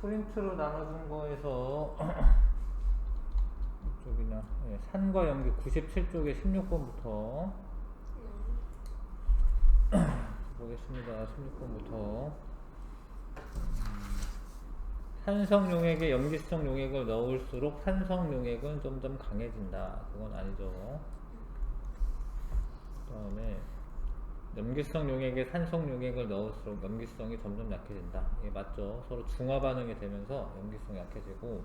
프린트로 나눠준 거에서 이쪽이나 예, 산과 연기 97쪽에 16번부터 보겠습니다. 16번부터 산성 용액에 염기성 용액을 넣을수록 산성 용액은 점점 강해진다. 그건 아니죠. 그 다음에 염기성 용액에 산성 용액을 넣을수록 염기성이 점점 약해진다. 이게 맞죠? 서로 중화 반응이 되면서 염기성이 약해지고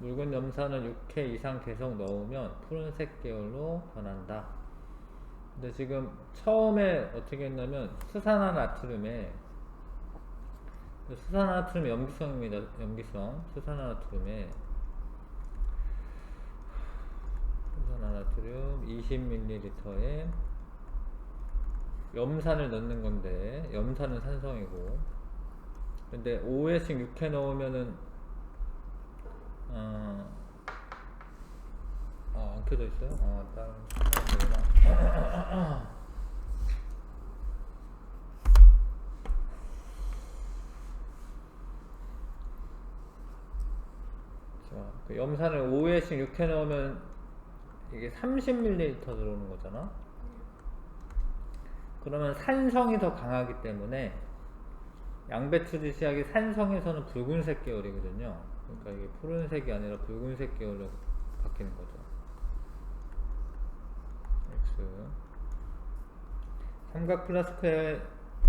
묽은 염산을 6회 이상 계속 넣으면 푸른색 계열로 변한다. 근데 지금 처음에 어떻게 했냐면 수산화 나트륨에 수산화 나트륨 염기성입니다. 염기성 수산화 나트륨에 수산화 나트륨 20ml에 염산을 넣는 건데 염산은 산성이고 근데 5회씩 6회 넣으면은 어, 어, 안 켜져 있어요? 어, 다른, 다른 그 염산을 5회씩 6회 넣으면 이게 30ml 들어오는 거잖아? 그러면 산성이 더 강하기 때문에 양배추 지시약이 산성에서는 붉은색 계열이거든요. 그러니까 이게 푸른색이 아니라 붉은색 계열로 바뀌는 거죠. X. 삼각 플라스크에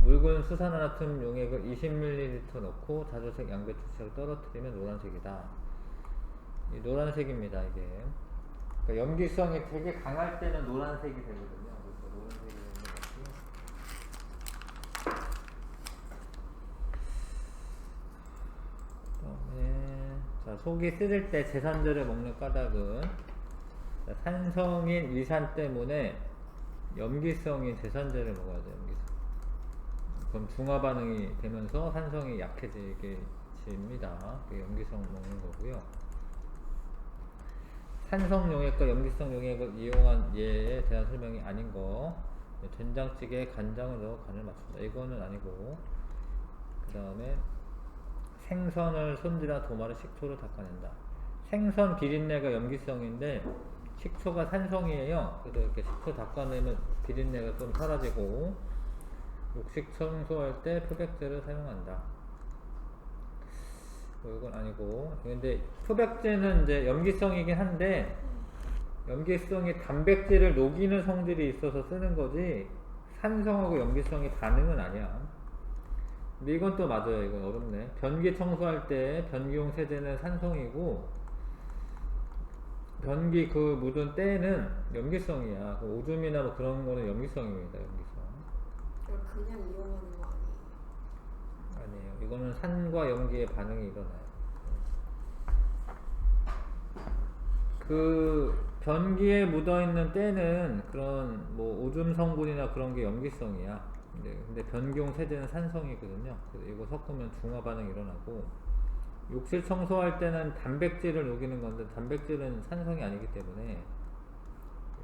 묽은 수산화나트륨 용액을 20ml 넣고 자주색 양배추 지시약을 떨어뜨리면 노란색이다. 이 노란색입니다, 이게. 그러니까 염기성이 되게 강할 때는 노란색이 되거든요. 그래서 노란색이 되는 거지. 그다음에 자 속이 쓰릴 때 제산제를 먹는 까닭은 자, 산성인 위산 때문에 염기성인 제산제를 먹어야 돼요. 염기성. 그럼 중화 반응이 되면서 산성이 약해지게 됩니다. 그게 염기성 먹는 거고요. 산성 용액과 염기성 용액을 이용한 예에 대한 설명이 아닌 거. 네, 된장찌개에 간장을 넣어 간을 맞춘다. 이거는 아니고. 그 다음에 생선을 손질한 도마를 식초로 닦아낸다. 생선 비린내가 염기성인데 식초가 산성이에요. 그래서 이렇게 식초 닦아내면 비린내가 좀 사라지고 욕식 청소할 때 표백제를 사용한다. 뭐 이건 아니고 근데 표백제는 이제 염기성이긴 한데 염기성이 단백질을 녹이는 성질이 있어서 쓰는 거지 산성하고 염기성이 반응은 아니야. 근데 이건 또 맞아요. 이건 어렵네. 변기 청소할 때 변기용 세제는 산성이고 변기 그 묻은 때는 염기성이야. 그 오줌이나 뭐 그런 거는 염기성입니다. 염기성. 이걸 그냥 이용하는 거 아니에요? 아니에요. 이거는 산과 염기의 반응이 일어나요. 그 변기에 묻어 있는 때는 그런 뭐 오줌 성분이나 그런 게 염기성이야. 근데, 근데 변기용 세제는 산성이거든요. 그래서 이거 섞으면 중화 반응이 일어나고 욕실 청소할 때는 단백질을 녹이는 건데 단백질은 산성이 아니기 때문에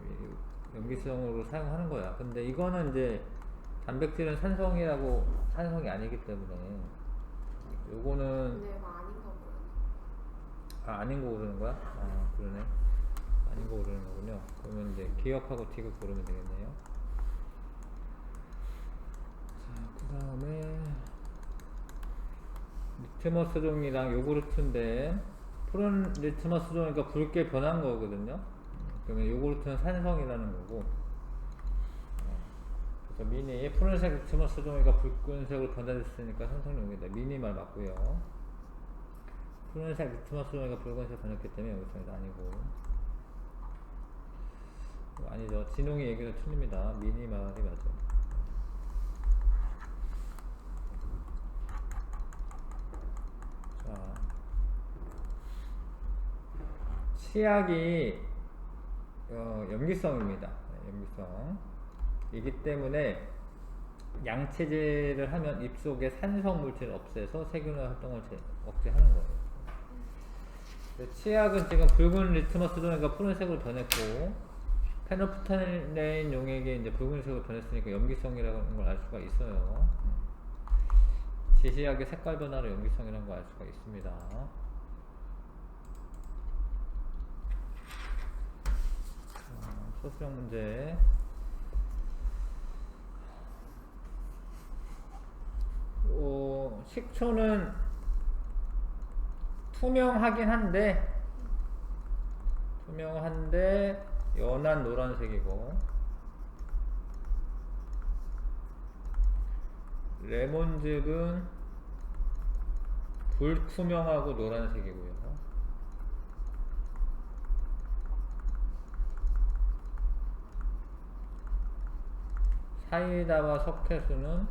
이 염기성으로 사용하는 거야. 근데 이거는 이제 단백질은 산성이라고 산성이 아니기 때문에 요거는 아닌가 보요 아, 아닌 거 고르는 거야? 아 그러네 아닌 거 고르는 거군요 그러면 이제 기억하고 디귿 고르면 되겠네요 자 그 다음에 리트머스 종이랑 요구르트인데 푸른 리트머스 종이니까 붉게 변한 거거든요. 그러면 요구르트는 산성이라는 거고. 그래서 미니 푸른색 리트머스 종이가 붉은색으로 변화됐으니까 산성용이다. 미니 말 맞고요. 푸른색 리트머스 종이가 붉은색 변했기 때문에 여기서 아니고. 어, 아니죠. 진홍이 얘기는 틀립니다. 미니 말이 맞아 자 치약이 어, 염기성입니다 네, 염기성 이기 때문에 양체질을 하면 입속에 산성 물질을 없애서 세균의 활동을 제- 억제하는 거예요. 근데 치약은 지금 붉은 리트머스 종이가 푸른색으로 변했고 페노프타네인 용액이 이제 붉은색으로 변했으니까 염기성이라는 걸 알 수가 있어요. 음. 지시약의 색깔 변화로 염기성이라는 걸 알 수가 있습니다. 자, 소수령 문제. 어, 식초는 투명하긴 한데 투명한데 연한 노란색이고 레몬즙은 불투명하고 노란색이고요. 사이다와 석회수는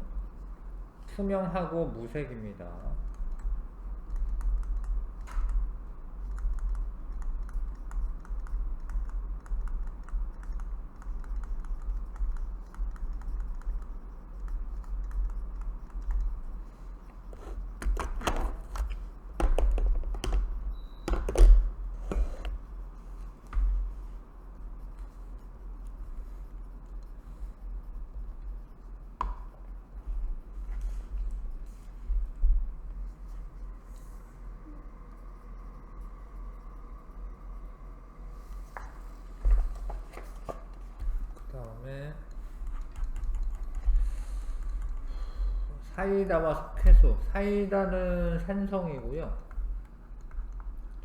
투명하고 무색입니다. 그 다음에 사이다와 석회수. 사이다는 산성이고요.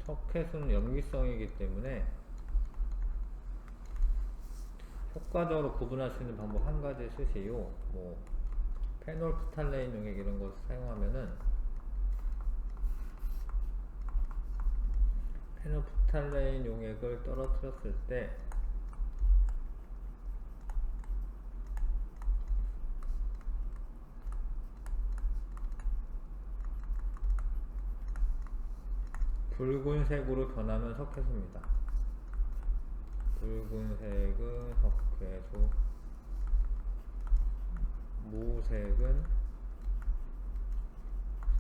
석회수는 염기성이기 때문에 효과적으로 구분할 수 있는 방법 한 가지 쓰시요. 뭐 페놀프탈레인 용액 이런 거 사용하면은 페놀프탈레인 용액을 떨어뜨렸을 때 붉은색으로 변하면 석회수입니다. 붉은색은 석회수, 무색은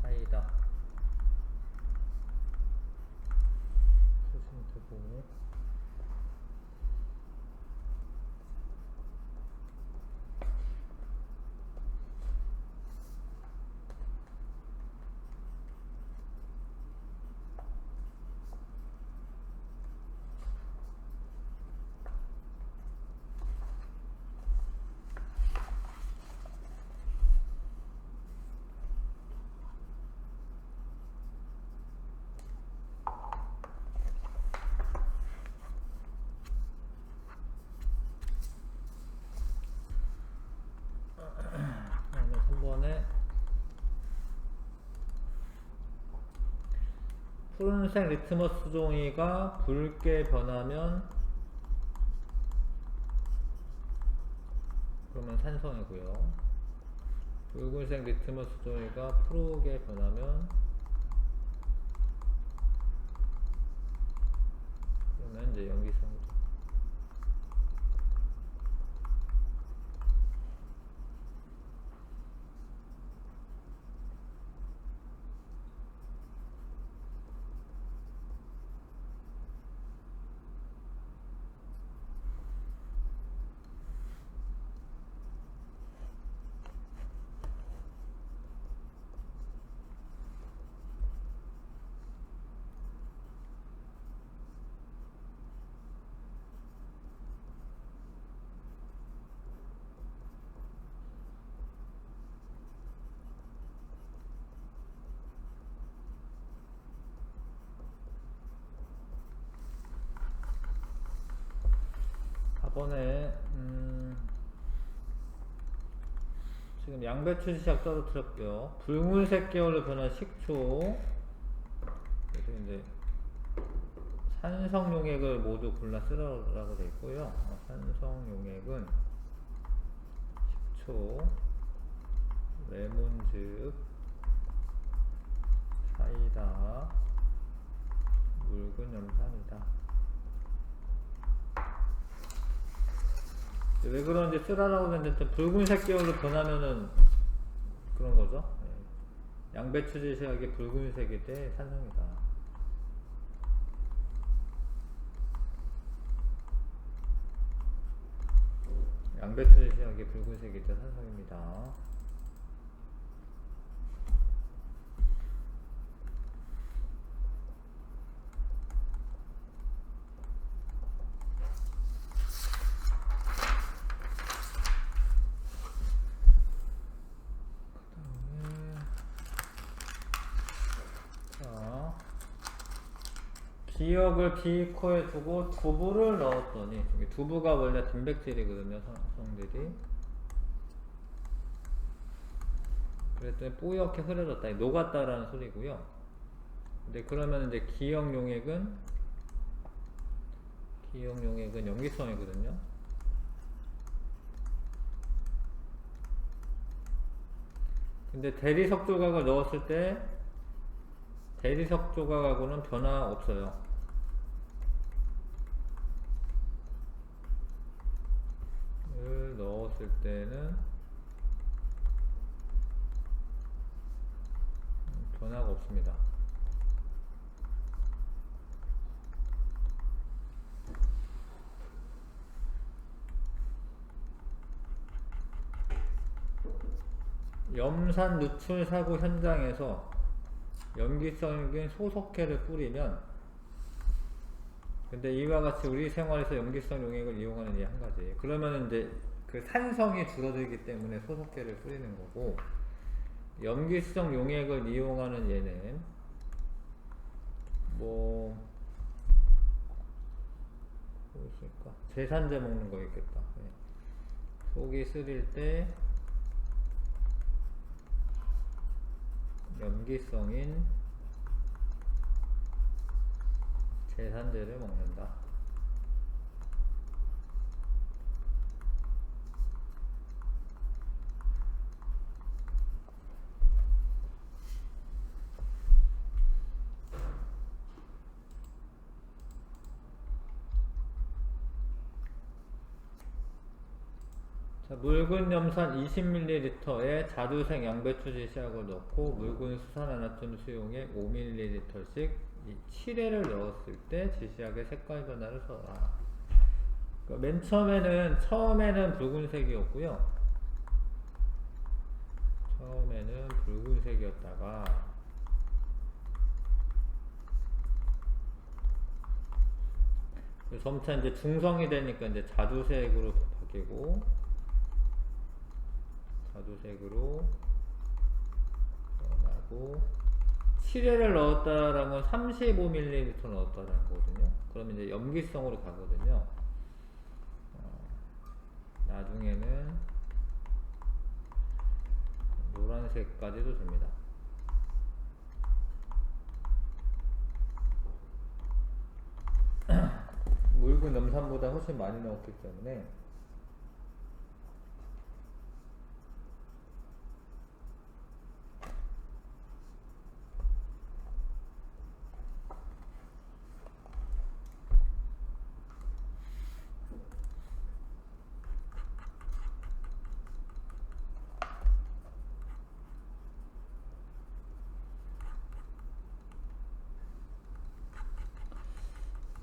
사이다. 되고. 그다음에 3번에 푸른색 리트머스 종이가 붉게 변하면 그러면 산성이고요. 붉은색 리트머스 종이가 푸르게 변하면 그러면 이제 염기성 이죠. 저번에 음 지금 양배추 시작 떨어뜨렸고요. 붉은색 계열로 변한 식초 그래서 이제 산성 용액을 모두 골라 쓰라고 되어 있고요. 어, 산성 용액은 식초, 레몬즙, 사이다, 묽은 염산이다. 왜 그런지 쓰라라고 했는데 붉은색 계열로 변하면은 그런 거죠. 예. 양배추 지시하게 붉은색일 때 산성이다. 양배추 지시하게 붉은색일 때 산성입니다. 기억을 B코에 두고 두부를 넣었더니 두부가 원래 단백질이거든요 성, 성들이. 그랬더니 뿌옇게 흐려졌다. 녹았다라는 소리고요. 근데 그러면 이제 기억 용액은 기억 용액은 염기성이거든요. 근데 대리석 조각을 넣었을 때 대리석 조각하고는 변화 없어요. 을 넣었을 때는 변화가 없습니다. 염산 누출 사고 현장에서 염기성인 소속해를 뿌리면 근데 이와 같이 우리 생활에서 염기성 용액을 이용하는 이 한 가지 그러면 이제 그 산성이 줄어들기 때문에 소속해를 뿌리는 거고 염기성 용액을 이용하는 얘는 뭐 뭐 있을까 제산제 먹는 거 있겠다 네. 속이 쓰릴 때 염기성인 제산제를 먹는다. 자, 묽은 염산 20ml에 자두색 양배추 지시약을 넣고 묽은 수산화나트륨 수용액 5ml씩 7회를 넣었을 때 지시약의 색깔 변화를 써라. 그러니까 맨 처음에는 처음에는 붉은색이었고요. 처음에는 붉은색이었다가 점차 이제 중성이 되니까 이제 자두색으로 바뀌고 자두색으로 변하고 7회를 넣었다라는 건 35ml 넣었다라는 거거든요. 그러면 이제 염기성으로 가거든요. 어, 나중에는 노란색까지도 됩니다. 묽은 염산보다 훨씬 많이 넣었기 때문에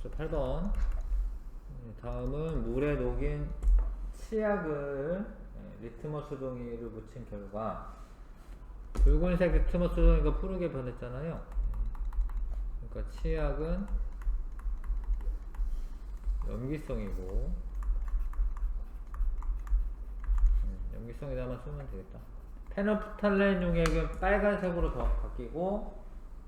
저 8번. 다음은 물에 녹인 치약을 예, 리트머스 종이를 묻힌 결과. 붉은색 리트머스 종이가 푸르게 변했잖아요. 그러니까 치약은 염기성이고 음, 염기성에다만 쓰면 되겠다. 페노프탈렌 용액은 빨간색으로 더 바뀌고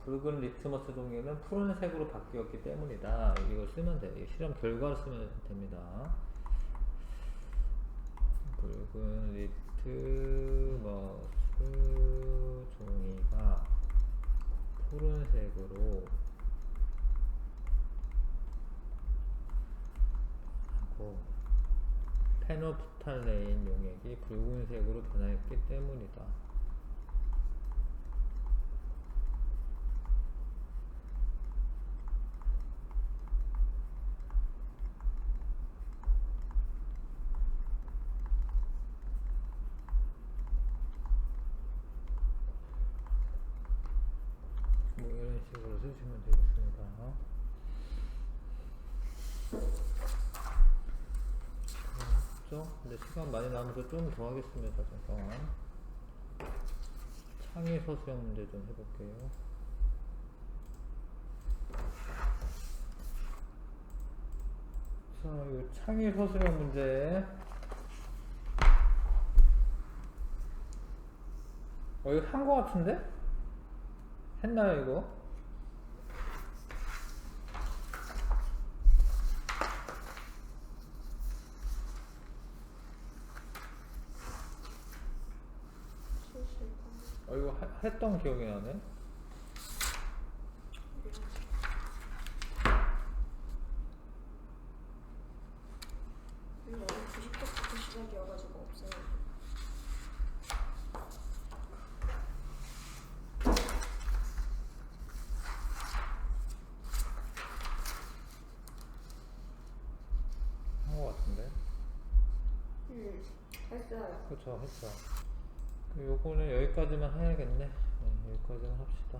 붉은 리트머스 종이는 푸른색으로 바뀌었기 때문이다. 이거 쓰면 돼. 이 실험 결과를 쓰면 됩니다. 붉은 리트머스 종이가 푸른색으로 하고 페노프탈레인 용액이 붉은색으로 변했기 때문이다. 뭐 쓰시면 되겠습니다. 그렇죠? 근데 시간 많이 남아서 좀 더 하겠습니다. 잠깐. 창의 서수형 문제 좀 해볼게요. 자, 이 창의 서술형 문제. 어, 이거 한 거 같은데? 했나요, 이거? 했던 기억이 나네. 근데 오늘 90분부터 시작이어가지고 없어요. 한거 같은데. 음, 했어요. 그쵸, 했죠. 그 요거는 여기까지만 해야겠네. 네, 여기까지만 합시다.